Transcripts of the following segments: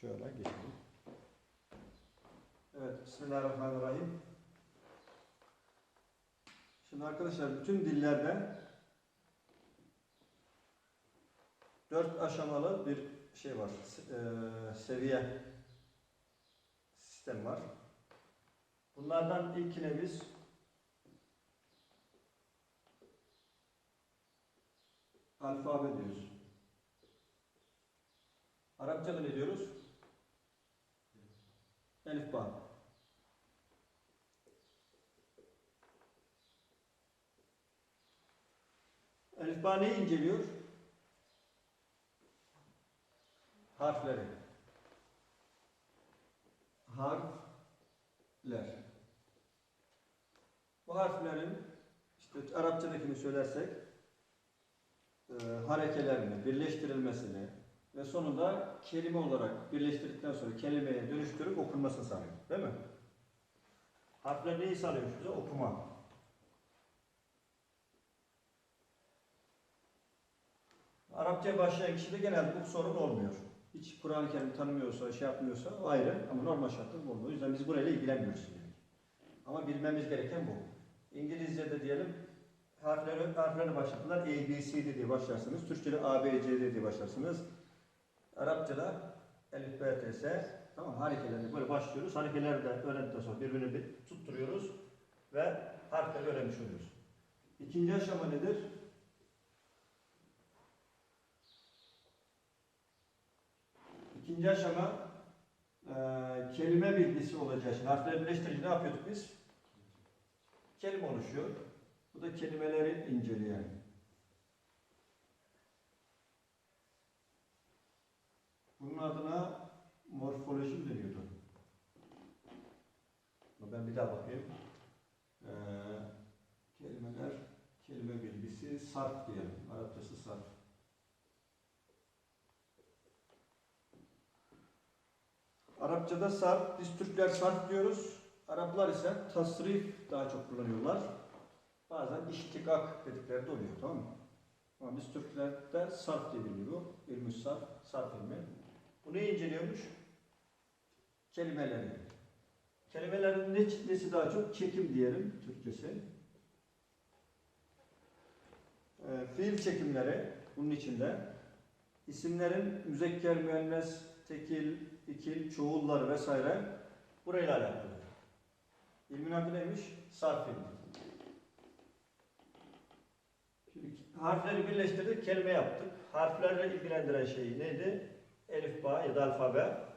Şöyle geçelim. Evet, Bismillahirrahmanirrahim. Şimdi arkadaşlar bütün dillerde dört aşamalı bir şey var, eee, seviye sistem var. Bunlardan ilkine biz alfabe diyoruz. Arapçada ne diyoruz? Elif ba. Elif ba neyi inceliyor? Harfleri. Harfler. Bu harflerin işte Arapçadakini söylersek e, harekelerini, birleştirilmesini ve sonunda kelime olarak birleştirdikten sonra kelimeye dönüştürüp okunmasını sağlıyor. Değil mi? Harfler neyi sağlıyor bize? Okuma. Arapça başlayan kişide genelde bu sorun olmuyor. Hiç Kur'an-ı Kerim tanımıyorsa, şey yapmıyorsa o ayrı ama normal şartlarda olmuyor. O yüzden biz burayla ilgilenmiyoruz şimdi. Ama bilmemiz gereken bu. İngilizce'de diyelim harfleri, harfleri başlattılar. A, B, C diye başlarsınız. Türkçe'de A, B, C, diye başlarsınız. Arapçada Elif, B, T, S. Tamam harekelerini böyle başlıyoruz. Harekeleri de öğrendikten sonra birbirini bir tutturuyoruz ve harfleri öğrenmiş oluyoruz. İkinci aşama nedir? İkinci aşama eee, kelime bilgisi olacağı için harfleri birleştirince ne yapıyorduk biz? Kelime oluşuyor. Bu da kelimeleri inceleyen. Bunun adına morfoloji mi deniyordu? Ben bir daha bakayım. Ee, kelimeler, kelime bilgisi, sarf diyelim. Arapçası sarf. Arapçada sarf, biz Türkler sarf diyoruz. Araplar ise tasrif daha çok kullanıyorlar. Bazen iştikak dedikleri de oluyor tamam mı? Ama biz Türklerde sarf diye biliniyor. İlmi sarf, sarf ilmi. Bu neyi inceliyormuş? Kelimeleri. Kelimelerin ne, nesi daha çok? Çekim diyelim Türkçesi. Ee, fiil çekimleri bunun içinde. İsimlerin müzekker, müennes, tekil, ikil, çoğulları vesaire burayla alakalı. İlmin adı neymiş? Sarf harfleri birleştirdik, kelime yaptık. Harflerle ilgilendiren şey neydi? Elif, ba ya da alfabe.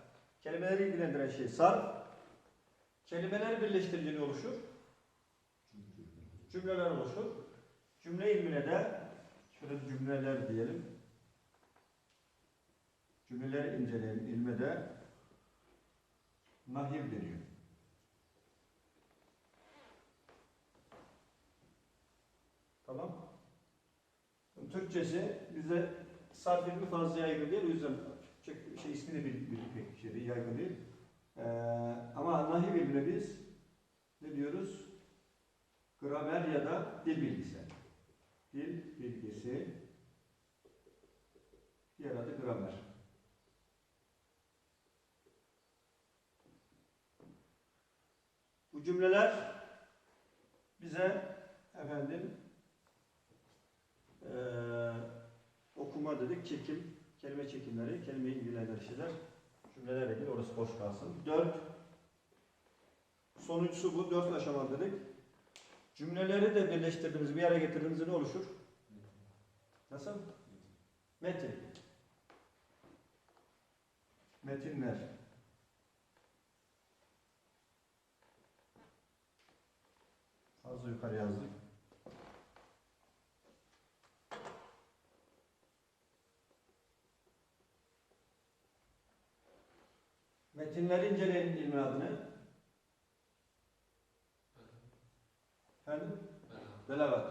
Kelimeleri ilgilendiren şey sarf. Kelimeleri birleştirince ne oluşur? Cümleler oluşur. Cümle ilmine de şöyle cümleler diyelim. Cümleleri inceleyen ilme de nahiv deniyor. Tamam. Türkçesi bize sarf ilmi fazla yaygın değil. O yüzden çok şey ismini bil, bil, pek şey yaygın değil. Ee, ama nahiv ilmine biz ne diyoruz? Gramer ya da dil bilgisi. Dil bilgisi diğer adı gramer. Bu cümleler bize efendim eee, okuma dedik, çekim, kelime çekimleri, kelimeyi ilgilendiren şeyler, cümlelerle ilgili orası boş kalsın. Dört, sonuncusu bu, dört aşama dedik. Cümleleri de birleştirdiğimiz, bir araya getirdiğimizde ne oluşur? Nasıl? Metin. Metinler. Fazla yukarı yazdık. Metinleri inceleyen ilmin adı ne? Efendim? Belagat.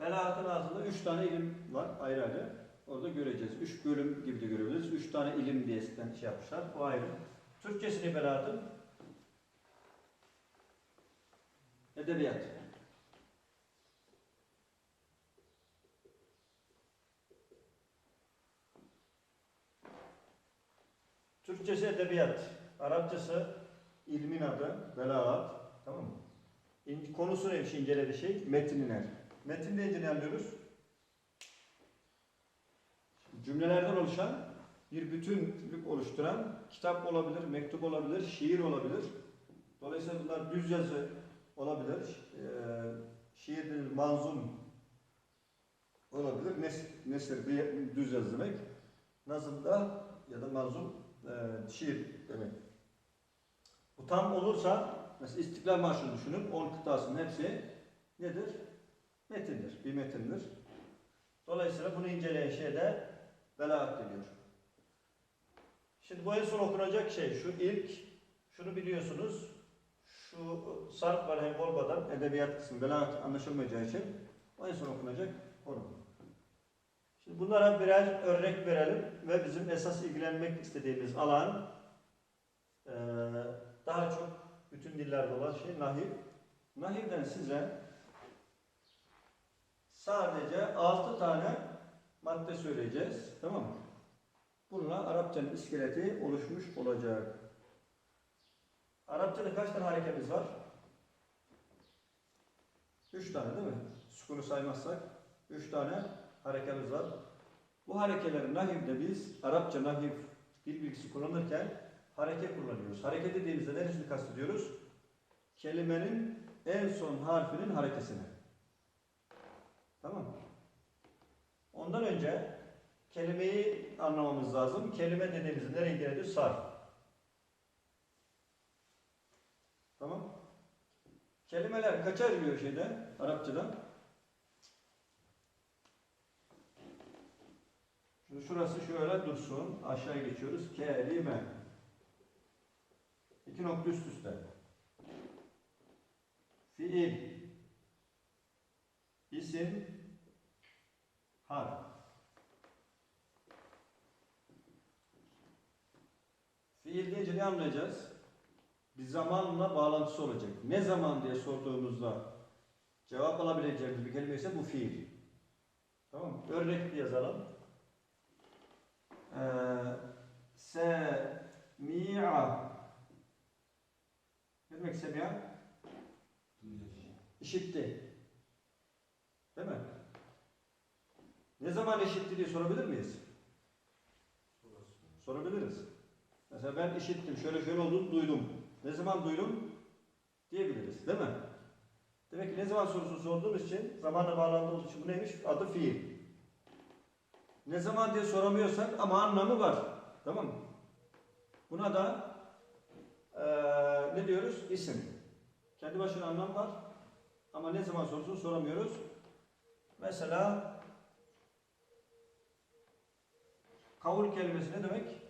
Belagatın altında üç tane ilim var ayrı ayrı. Orada göreceğiz. Üç bölüm gibi de görebiliriz. Üç tane ilim diye şey yapmışlar. O ayrı. Türkçesini belagatın edebiyat. Türkçesi edebiyat, Arapçası ilmin adı, belagat. Tamam mı? İn- Konusu neymiş incelediği şey? Metinler. Metin deyince ne anlıyoruz? Cümlelerden oluşan bir bütünlük oluşturan kitap olabilir, mektup olabilir, şiir olabilir. Dolayısıyla bunlar düz yazı olabilir. Eee şiir manzum olabilir. Nes, nesir düz yazı demek. Nazım da ya da manzum eee şiir demek. Bu tam olursa mesela İstiklal Marşı'nı düşünün. 10 kıtasının hepsi nedir? Metindir. Bir metindir. Dolayısıyla bunu inceleyen şeyde belaat deniyor. Şimdi bu en son okunacak şey şu ilk şunu biliyorsunuz. Şu sarp var hem Volga'dan edebiyat kısmı belaat anlaşılmayacağı için o en son okunacak konu. Şimdi bunlara birer örnek verelim ve bizim esas ilgilenmek istediğimiz alan eee, daha çok bütün dillerde olan şey nahiv. Nahivden size sadece 6 tane madde söyleyeceğiz. Tamam mı? Bununla Arapçanın iskeleti oluşmuş olacak. Arapçada kaç tane harekemiz var? 3 tane değil mi? Sukunu saymazsak 3 tane harekemiz var. Bu harekeleri nahivde biz Arapça nahiv dil bilgisi kullanırken hareke kullanıyoruz. Hareke dediğimizde neresini kastediyoruz? Kelimenin en son harfinin harekesini. Tamam? Ondan önce kelimeyi anlamamız lazım. Kelime dediğimizde nereye geliyor? Sarf. Tamam. Kelimeler kaça ayrılıyor şeyde? Arapçada. Şimdi şurası şöyle dursun. Aşağıya geçiyoruz. Kelime. İki nokta üst üste. Fiil. İsim. Harf. Fiil deyince ne anlayacağız? Bir zamanla bağlantısı olacak. Ne zaman diye sorduğumuzda cevap alabileceğimiz bir kelime ise bu fiil. Tamam mı? Örnek bir yazalım. Ee, semi'a Ne demek semi'a? İşitti. Değil mi? Ne zaman işitti diye sorabilir miyiz? Sorabiliriz. Mesela ben işittim, şöyle şöyle olduğunu duydum. Ne zaman duydum? Diyebiliriz, değil mi? Demek ki ne zaman sorusunu sorduğumuz için, zamanla bağlandığımız için bu neymiş? Adı fiil. Ne zaman diye soramıyorsak ama anlamı var. Tamam mı? Buna da eee, ne diyoruz? İsim. Kendi başına anlam var. Ama ne zaman sorusunu soramıyoruz. Mesela kavul kelimesi ne demek?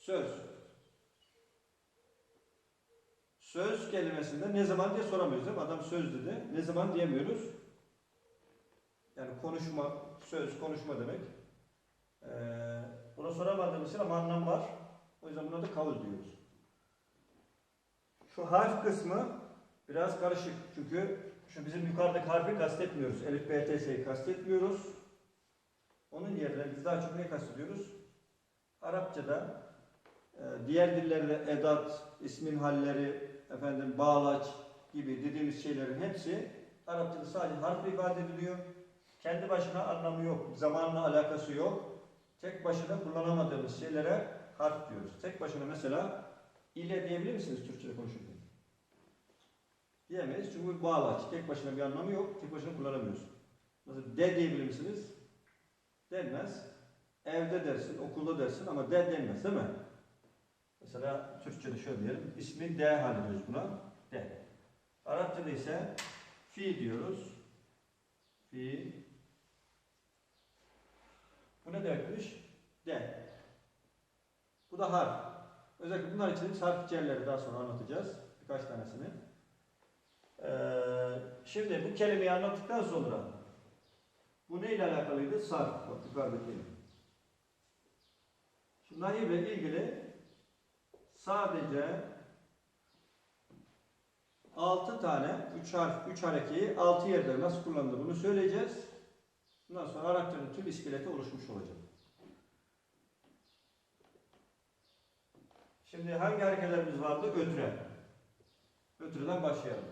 Söz. Söz kelimesinde ne zaman diye soramıyoruz? Adam söz dedi. Ne zaman diyemiyoruz. Konuşma, söz, konuşma demek. Ee, buna soramadığımız için ama anlam var. O yüzden buna da kavul diyoruz. Şu harf kısmı biraz karışık. Çünkü şu bizim yukarıdaki harfi kastetmiyoruz. Elif, B, T, S'yi kastetmiyoruz. Onun yerine biz daha çok ne kastediyoruz? Arapçada e, diğer dillerde edat, ismin halleri, efendim bağlaç gibi dediğimiz şeylerin hepsi Arapçada sadece harf ifade ediliyor. Kendi başına anlamı yok, zamanla alakası yok. Tek başına kullanamadığımız şeylere harf diyoruz. Tek başına mesela ile diyebilir misiniz Türkçe'de konuşurken? Diyemeyiz çünkü bağlaç. Tek başına bir anlamı yok, tek başına kullanamıyorsun. Mesela de diyebilir misiniz? Denmez. Evde dersin, okulda dersin ama de denmez değil mi? Mesela Türkçe'de şöyle diyelim. İsmi de hali diyoruz buna. De. Arapçada ise fi diyoruz. Fi. Bu ne demekmiş? De. Bu da harf. Özellikle bunlar için harf içerileri daha sonra anlatacağız. Birkaç tanesini. Ee, şimdi bu kelimeyi anlattıktan sonra bu neyle alakalıydı? Sarf. Bak yukarıdaki. Şimdi nahiyle ilgili sadece 6 tane 3 harf 3 harekeyi 6 yerde nasıl kullanılır bunu söyleyeceğiz. Bundan sonra Arapçanın tüm iskeleti oluşmuş olacak. Şimdi hangi harekelerimiz vardı? Ötüre. Ötüreden başlayalım.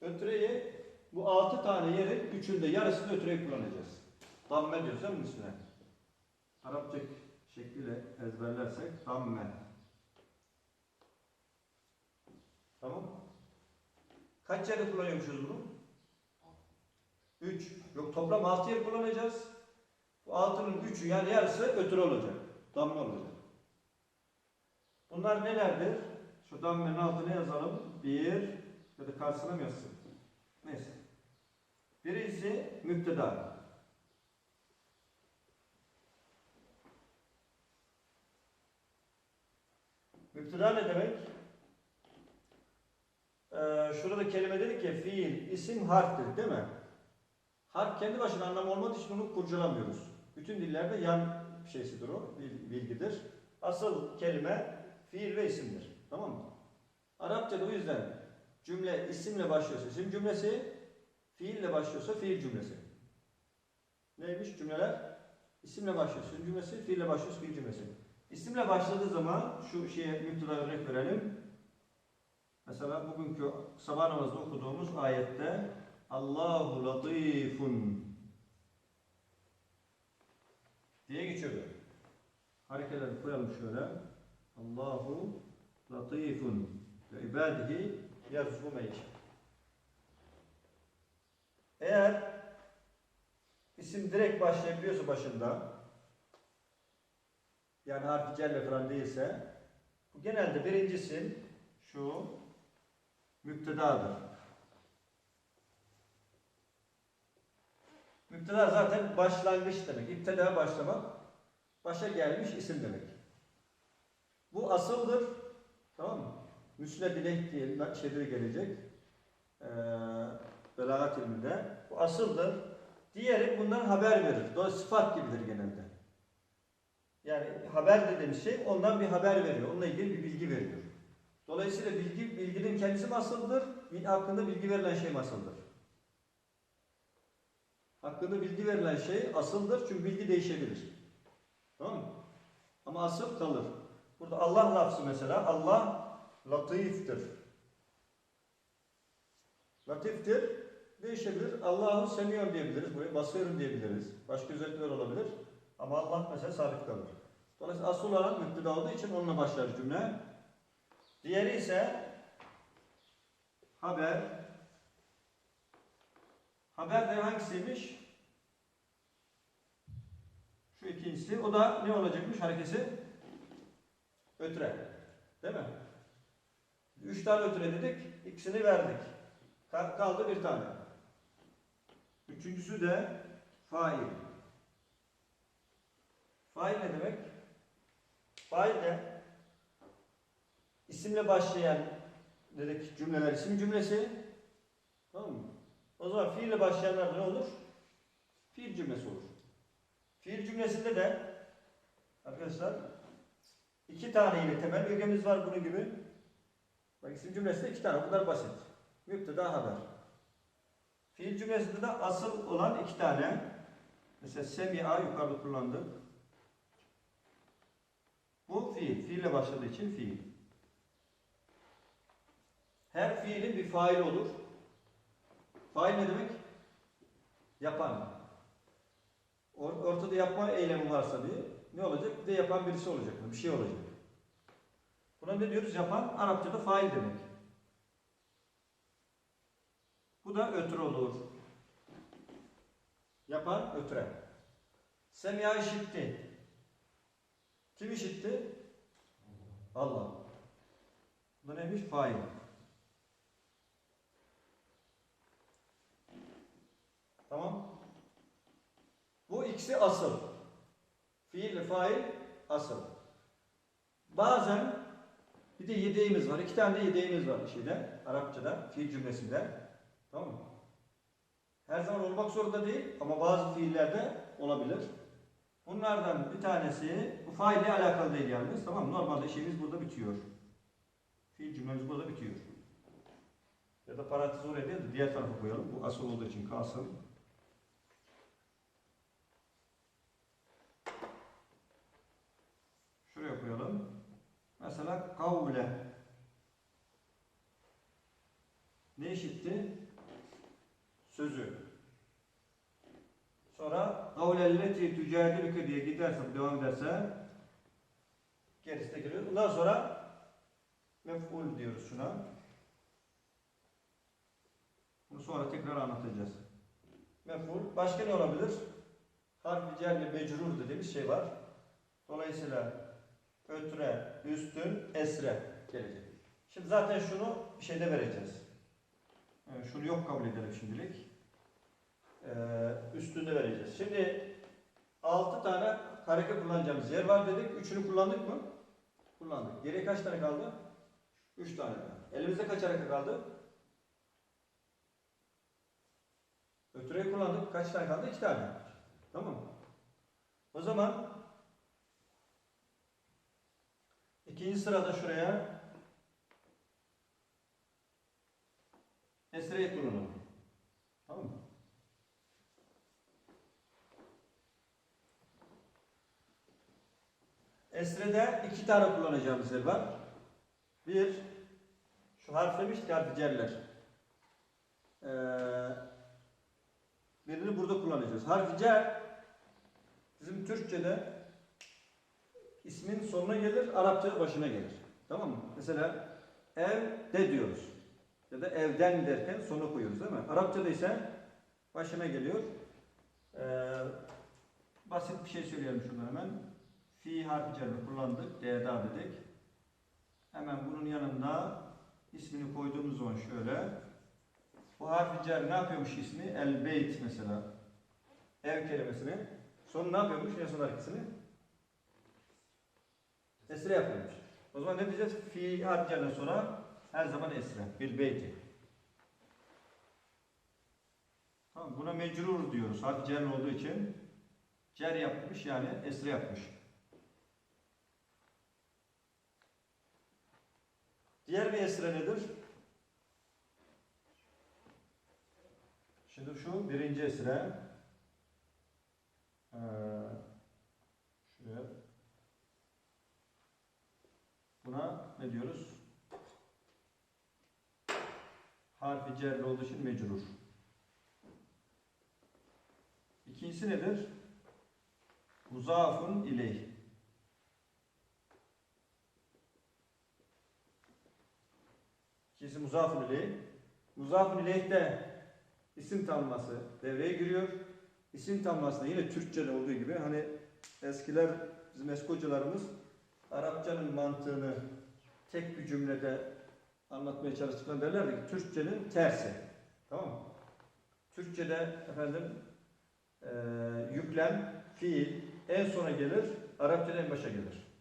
Ötüreyi bu altı tane yerin üçünde yarısını ötürek kullanacağız. Damme diyoruz değil mi üstüne? Arapça şekliyle ezberlersek damme. Tamam Kaç yerde kullanıyormuşuz bunu? 3. Yok toplam 6 yer kullanacağız. Bu altının 3'ü yani yarısı ötürü olacak. Damla olacak. Bunlar nelerdir? Şu dammenin altına yazalım. 1 ya da karşısına mı yazsın? Neyse. Birisi müpteda. Müpteda ne demek? Ee, şurada kelime dedik ya fiil, isim, harftir değil mi? Harf kendi başına anlamı olmadığı için onu kurcalamıyoruz. Bütün dillerde yan şeysidir o, bil- bilgidir. Asıl kelime fiil ve isimdir. Tamam mı? Arapçada o yüzden cümle isimle başlıyorsa isim cümlesi, fiille başlıyorsa fiil cümlesi. Neymiş cümleler? İsimle başlıyor isim cümlesi, fiille başlıyor fiil cümlesi. İsimle başladığı zaman şu şeye müpteda örnek verelim. Mesela bugünkü sabah namazında okuduğumuz ayette Allahu latifun diye geçiyordu. Hareketleri koyalım şöyle. Allahu latifun ve ibadihi yarzuku meyşe. Eğer isim direkt başlayabiliyorsa başında yani harfi celle falan değilse bu genelde birincisi şu müptedadır. Müpteda zaten başlangıç demek. İpteda başlamak. Başa gelmiş isim demek. Bu asıldır. Tamam mı? Müsne bilek diye şeyde gelecek. Ee, belagat ilminde. Bu asıldır. Diğeri bundan haber verir. Dolayısıyla sıfat gibidir genelde. Yani haber dediğimiz şey ondan bir haber veriyor. Onunla ilgili bir bilgi veriyor. Dolayısıyla bilgi, bilginin kendisi mi asıldır? Hakkında bilgi verilen şey asıldır? Hakkında bilgi verilen şey asıldır çünkü bilgi değişebilir. Tamam mı? Ama asıl kalır. Burada Allah lafzı mesela Allah latiftir. Latiftir. Değişebilir. Allahu semiyon diyebiliriz. Buraya basıyorum diyebiliriz. Başka özellikler olabilir. Ama Allah mesela sabit kalır. Dolayısıyla asıl olan müpteda olduğu için onunla başlar cümle. Diğeri ise haber. Haber de hangisiymiş? Şu ikincisi. O da ne olacakmış harekesi? Ötüre. Değil mi? Üç tane ötüre dedik. ikisini verdik. Ka- Kaldı bir tane. Üçüncüsü de fail. Fail ne demek? Fail de isimle başlayan dedik cümleler isim cümlesi. Tamam mı? O zaman fiille başlayanlar ne olur? Fiil cümlesi olur. Fiil cümlesinde de arkadaşlar iki tane yine temel ögemiz var bunun gibi. Bak isim cümlesinde iki tane. Bunlar basit. Müpteda haber. Fiil cümlesinde de asıl olan iki tane. Mesela semi'a yukarıda kullandık. Bu fiil. Fiille başladığı için fiil. Her fiilin bir fail olur. Fail ne demek? Yapan. Or- Ortada yapma eylemi varsa diye ne olacak? Bir de yapan birisi olacak. Bir şey olacak. Buna ne diyoruz? Yapan Arapçada fail demek. Bu da ötürü olur. Yapan ötüre. Semiha işitti. Kim işitti? Allah. Bu neymiş? Fail. Tamam. Bu ikisi asıl. Fiil ile fail asıl. Bazen bir de yedeğimiz var. İki tane de yedeğimiz var şeyde, Arapçada, fiil cümlesinde. Tamam mı? Her zaman olmak zorunda değil ama bazı fiillerde olabilir. Bunlardan bir tanesi, bu faille alakalı değil yalnız. Tamam mı? Normalde işimiz burada bitiyor. Fiil cümlemiz burada bitiyor. Ya da parantez oraya değil de diğer tarafa koyalım. Bu asıl olduğu için kalsın. kavle ne eşitti? Sözü. Sonra kavlelleti tücadilüke diye gidersen, devam ederse gerisine geliyor. Bundan sonra mef'ul diyoruz şuna. Bunu sonra tekrar anlatacağız. Mef'ul. Başka ne olabilir? Harfi cerle mecrur dediğimiz şey var. Dolayısıyla ötre, üstün, esre gelecek. Şimdi zaten şunu şeyde vereceğiz. Ee, şunu yok kabul edelim şimdilik. Ee, üstünde vereceğiz. Şimdi 6 tane hareket kullanacağımız yer var dedik. Üçünü kullandık mı? Kullandık. Geriye kaç tane kaldı? 3 tane. Elimizde kaç hareket kaldı? Ötüreyi kullandık. Kaç tane kaldı? 2 tane. Tamam mı? O zaman ikinci sırada şuraya esreyi kullanalım. Tamam mı? Esre'de iki tane kullanacağımız yer var. Bir, şu harf demiştik harfi cerler. Ee, birini burada kullanacağız. Harfi cer, bizim Türkçe'de ismin sonuna gelir, Arapçada başına gelir. Tamam mı? Mesela ev de diyoruz. Ya da evden derken sonu koyuyoruz değil mi? Arapçada ise başına geliyor. Ee, basit bir şey söyleyelim şuradan hemen. Fi harfi cerri kullandık. D'da dedik. Hemen bunun yanında ismini koyduğumuz zaman şöyle. Bu harfi cer ne yapıyormuş ismi? El beyt mesela. Ev kelimesini. Sonu ne yapıyormuş? Ya son hareketini? Esre yapıyormuş. O zaman ne diyeceğiz? Fi cerden sonra her zaman esre. Bil beyti. Tamam, buna mecrur diyoruz. Harfi cer olduğu için cer yapmış yani esre yapmış. Diğer bir esre nedir? Şimdi şu birinci esre. Ee, şuraya. Buna ne diyoruz? Harfi cerli olduğu için mecrur. İkincisi nedir? Muzafun ileyh. İkincisi muzafun ileyh. Muzafun ileyh'te isim tanımlaması devreye giriyor. İsim tanımlaması da yine Türkçe'de olduğu gibi hani eskiler bizim eski hocalarımız Arapçanın mantığını tek bir cümlede anlatmaya çalıştıklarında derlerdi ki Türkçenin tersi. Tamam mı? Türkçe'de efendim e, yüklem, fiil en sona gelir, Arapçada en başa gelir.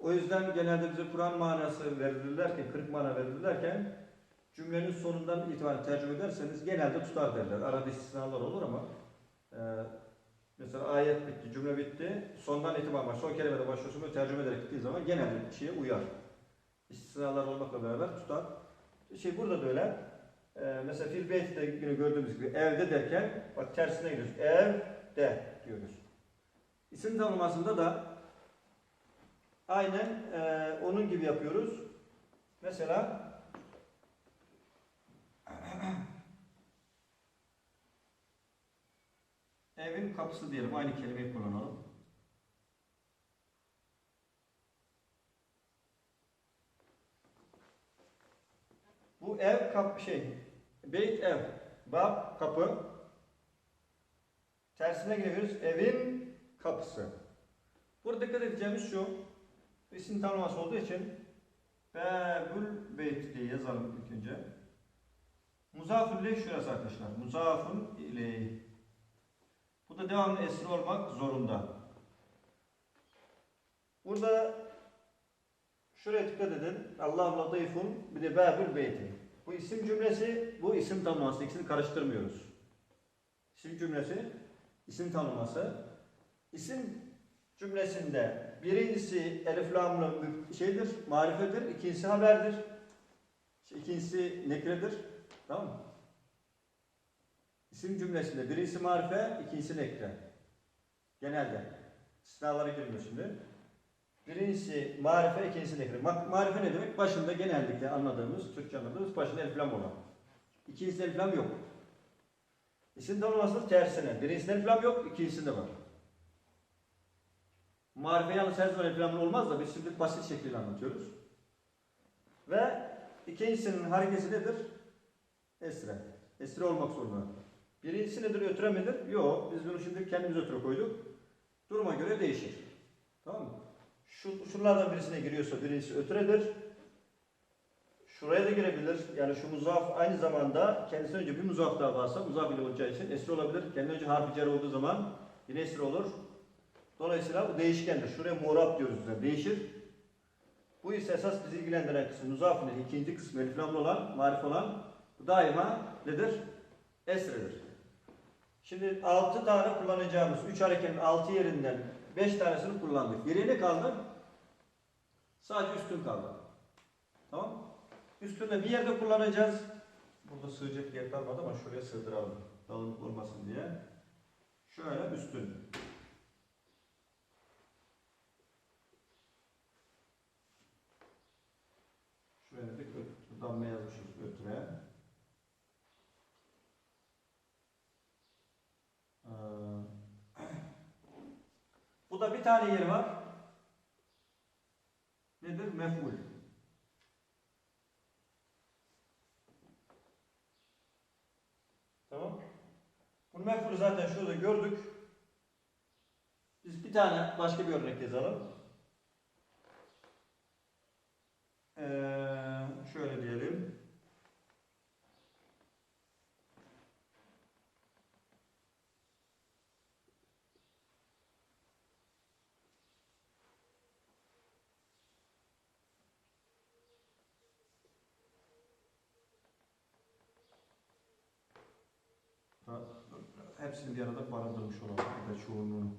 O yüzden genelde bize Kur'an manası verilirlerken, kırık mana verilirlerken cümlenin sonundan itibaren tercüme ederseniz genelde tutar derler. Arada istisnalar olur ama e, mesela ayet bitti, cümle bitti, sondan itibaren var. Son kelimede başlıyorsun ve tercüme ederek gittiği zaman genelde şeye uyar. İstisnalar olmakla beraber tutar. Şey burada da öyle. Ee, mesela fil beyt'te yine gördüğümüz gibi evde derken bak tersine gidiyoruz. Evde diyoruz. İsim tanımlamasında da aynen e, onun gibi yapıyoruz. Mesela evin kapısı diyelim. Aynı kelimeyi kullanalım. Bu ev şey. Beyt ev. Bab kapı. Tersine gidiyoruz. Evin kapısı. Burada dikkat edeceğimiz şu. İsim tanımlaması olduğu için Bebül beyt diye yazalım ilk önce. Muzafun ileyh şurası arkadaşlar. Muzafun ileyh. Bu da devamlı esri olmak zorunda. Burada şuraya dikkat edin. Allah latifun bir de Bebül beyti. Bu isim cümlesi, bu isim tanımlaması. İkisini karıştırmıyoruz. İsim cümlesi, isim tanımlaması. İsim cümlesinde birincisi elif lamlı şeydir, marifedir. ikincisi haberdir. İkincisi nekredir. Tamam mı? İsim cümlesinde birincisi marife, ikincisi nekre. Genelde. İstisnalara girmiyor şimdi. Birincisi marife, ikincisi nekre. Ma- Marife ne demek? Başında genellikle anladığımız, Türkçe anladığımız başında elif lam olan. İkincisinde elif lam yok. İsim tanımlamasının tersine. Birincisinde elif lam yok, ikincisinde var. Marife yalnız her zaman elif lamlı olmaz da biz şimdi basit şekliyle anlatıyoruz. Ve ikincisinin hareketi nedir? Esre. Esre olmak zorunda. Birincisi nedir? Ötüre midir? Yok. Biz bunu şimdi kendimiz ötüre koyduk. Duruma göre değişir. Tamam mı? Şu, şunlardan birisine giriyorsa birincisi ötüredir. Şuraya da girebilir. Yani şu muzaf aynı zamanda kendisinden önce bir muzaf daha varsa muzaf ile olacağı için esir olabilir. Kendinden önce harfi cer olduğu zaman yine esir olur. Dolayısıyla bu değişkendir. Şuraya muğrab diyoruz biz. Değişir. Bu ise esas bizi ilgilendiren kısım muzafın ile ikinci kısmı elif olan, marif olan bu daima nedir? Esredir. Şimdi 6 tane kullanacağımız 3 hareketin 6 yerinden 5 tanesini kullandık. Geriye ne kaldı? Sadece üstün kaldı. Tamam? Üstünde bir yerde kullanacağız. Burada sığacak yer kalmadı ama şuraya sığdıralım. Dağınık olmasın diye. Şöyle üstün. Şuraya bir damme yazmışız ötüre. Ee, Bu da bir tane yeri var. Nedir? Mef'ul. Tamam. Bu mef'ulü zaten şurada gördük. Biz bir tane başka bir örnek yazalım. Ee, şöyle diyelim. Hepsini bir arada barındırmış olalım. De çoğunluğunu.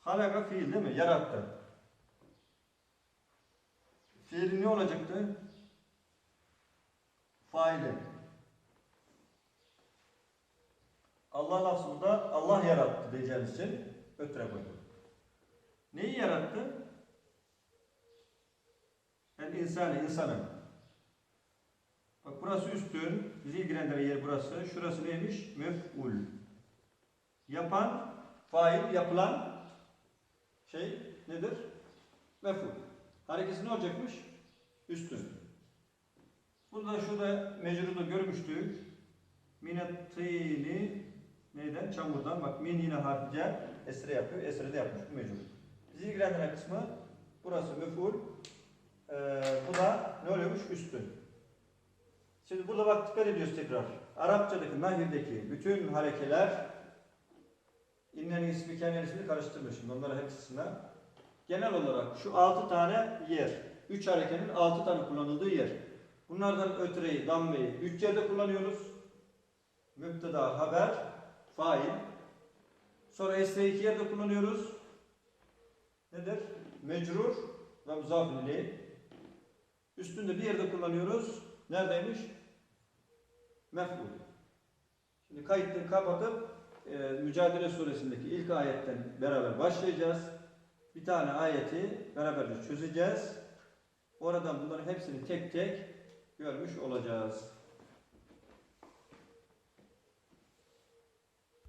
Halaka fiil değil mi? Yarattı. Fiili ne olacaktı? Faili. Allah lafzında Allah yarattı diyeceğimiz için ötüre koyduk. Neyi yarattı? El insanı. Bak burası üstün, bizi ilgilendiren yer burası. Şurası neymiş? Mef'ul. Yapan, fail, yapılan şey nedir? Mef'ul. Harekesi ne olacakmış? Üstün. Burada şurada mecruda görmüştük. Minettini neyden? Çamurdan. Bak min yine harfi cer. Esre yapıyor. Esre de yapmış. Bu mecbur. Bizi ilgilendiren kısmı burası müful. Ee, bu da ne oluyormuş? Üstün. Şimdi burada bak dikkat ediyoruz tekrar. Arapçadaki, nahirdeki bütün harekeler innenin ismi, kendi ismini karıştırmış. Şimdi onları hepsine. Genel olarak şu altı tane yer. Üç harekenin altı tane kullanıldığı yer. Bunlardan ötüreyi, dammeyi üç yerde kullanıyoruz. Müpteda, haber, fail. Sonra esre iki yerde kullanıyoruz. Nedir? Mecrur ve muzafirli. Üstünde bir yerde kullanıyoruz. Neredeymiş? Mef'ul. Şimdi kayıtları kapatıp e, Mücadele Suresindeki ilk ayetten beraber başlayacağız. Bir tane ayeti beraberce çözeceğiz. Oradan bunların hepsini tek tek görmüş olacağız.